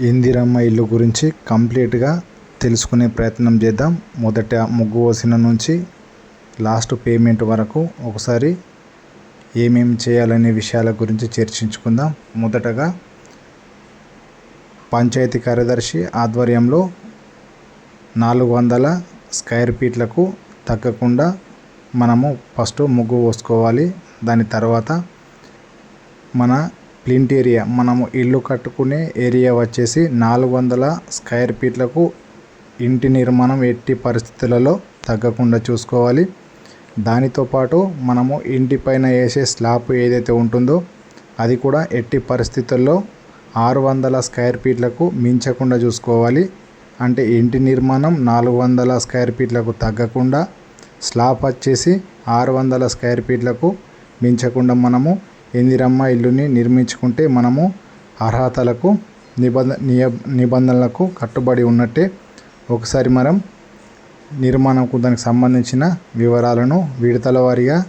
ఇందిరమ్మ ఇల్లు గురించి కంప్లీట్గా తెలుసుకునే ప్రయత్నం చేద్దాం. మొదట ముగ్గు పోసిన నుంచి లాస్ట్ పేమెంట్ వరకు ఒకసారి ఏమేమి చేయాలనే విషయాల గురించి చర్చించుకుందాం. మొదటగా పంచాయతీ కార్యదర్శి ఆధ్వర్యంలో నాలుగు వందల స్క్వేర్ ఫీట్లకు తగ్గకుండా మనము ఫస్ట్ ముగ్గు పోసుకోవాలి. దాని తర్వాత మన ప్లింట్ ఏరియా మనము ఇల్లు కట్టుకునే ఏరియా వచ్చేసి నాలుగు వందల స్క్వేర్ ఫీట్లకు ఇంటి నిర్మాణం ఎట్టి పరిస్థితులలో తగ్గకుండా చూసుకోవాలి. దానితో పాటు మనము ఇంటి పైన వేసే స్లాబ్ ఏదైతే ఉంటుందో అది కూడా ఎట్టి పరిస్థితుల్లో ఆరు వందల స్క్వేర్ ఫీట్లకు మించకుండా చూసుకోవాలి. అంటే ఇంటి నిర్మాణం నాలుగు వందల స్క్వేర్ ఫీట్లకు తగ్గకుండా స్లాబ్ వచ్చేసి ఆరు వందల స్క్వేర్ ఫీట్లకు మించకుండా మనము ఇందిరమ్మ ఇల్లుని నిర్మించుకుంటే మనము అర్హతలకు నిబంధ నియ నిబంధనలకు కట్టుబడి ఉన్నట్టే. ఒకసారి మనం నిర్మాణంకు దానికి సంబంధించిన వివరాలను విడతల వారీగా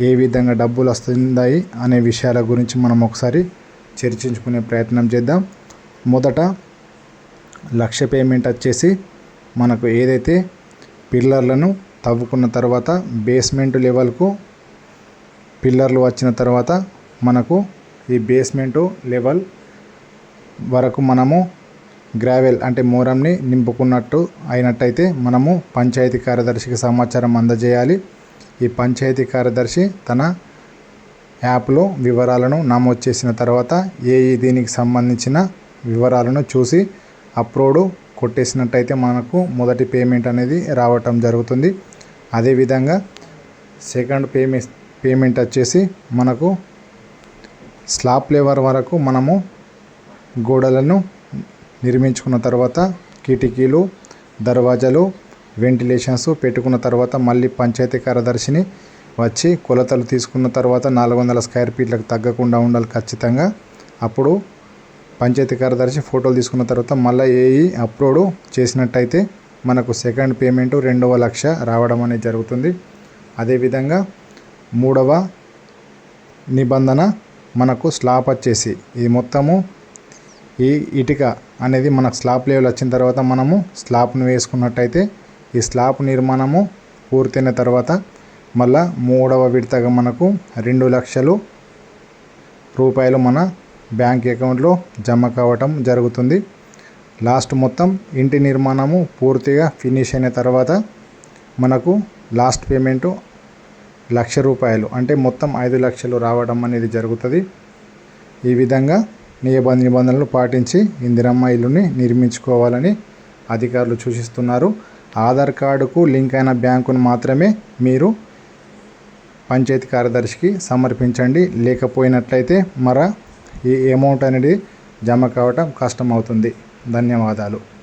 ఏ విధంగా డబ్బులు వస్తున్నాయి అనే విషయాల గురించి మనం ఒకసారి చర్చించుకునే ప్రయత్నం చేద్దాం. మొదట లక్ష పేమెంట్ వచ్చేసి మనకు ఏదైతే పిల్లర్లను తవ్వుకున్న తర్వాత బేస్మెంట్ లెవెల్కు పిల్లర్లు వచ్చిన తర్వాత మనకు ఈ బేస్మెంటు లెవెల్ వరకు మనము గ్రావెల్ అంటే మూరంని నింపుకున్నట్టు అయినట్టయితే మనము పంచాయతీ కార్యదర్శికి సమాచారం అందజేయాలి. ఈ పంచాయతీ కార్యదర్శి తన యాప్లో వివరాలను నమోదు చేసిన తర్వాత ఏ దీనికి సంబంధించిన వివరాలను చూసి అప్లోడ్ కొట్టేసినట్టయితే మనకు మొదటి పేమెంట్ అనేది రావటం జరుగుతుంది. అదేవిధంగా సెకండ్ పేమెంట్ పేమెంట్ వచ్చేసి మనకు స్లాబ్ లేవర్ వరకు మనము గోడలను నిర్మించుకున్న తర్వాత కిటికీలు దర్వాజాలు వెంటిలేషన్స్ పెట్టుకున్న తర్వాత మళ్ళీ పంచాయతీ కార్యదర్శిని వచ్చి కొలతలు తీసుకున్న తర్వాత నాలుగు వందల స్క్వేర్ ఫీట్లకు తగ్గకుండా ఉండాలి ఖచ్చితంగా. అప్పుడు పంచాయతీ కార్యదర్శి ఫోటోలు తీసుకున్న తర్వాత మళ్ళీ ఏఈ అప్లోడ్ చేసినట్టయితే మనకు సెకండ్ పేమెంట్ రెండవ లక్ష రావడం అనేది జరుగుతుంది. అదేవిధంగా మూడవ నిబంధన మనకు స్లాబ్ వచ్చేసి. ఇది మొత్తము ఈ ఇటుక అనేది మనకు స్లాబ్ లెవెల్ వచ్చిన తర్వాత మనము స్లాబ్ను వేసుకున్నట్టయితే ఈ స్లాబ్ నిర్మాణము పూర్తయిన తర్వాత మళ్ళా మూడవ విడతగా మనకు రెండు లక్షలు రూపాయలు మన బ్యాంక్ అకౌంట్లో జమ కావటం జరుగుతుంది. లాస్ట్ మొత్తం ఇంటి నిర్మాణము పూర్తిగా ఫినిష్ అయిన తర్వాత మనకు లాస్ట్ పేమెంటు లక్ష రూపాయలు అంటే మొత్తం ఐదు లక్షలు రావడం అనేది జరుగుతుంది. ఈ విధంగా నియమ నిబంధనలు పాటించి ఇందిరమ్మ ఇల్లుని నిర్మించుకోవాలని అధికారులు సూచిస్తున్నారు. ఆధార్ కార్డుకు లింక్ అయిన బ్యాంకును మాత్రమే మీరు పంచాయతీ కార్యదర్శికి సమర్పించండి. లేకపోయినట్లయితే మర ఈ అమౌంట్ అనేది జమ కావటం కష్టమవుతుంది. ధన్యవాదాలు.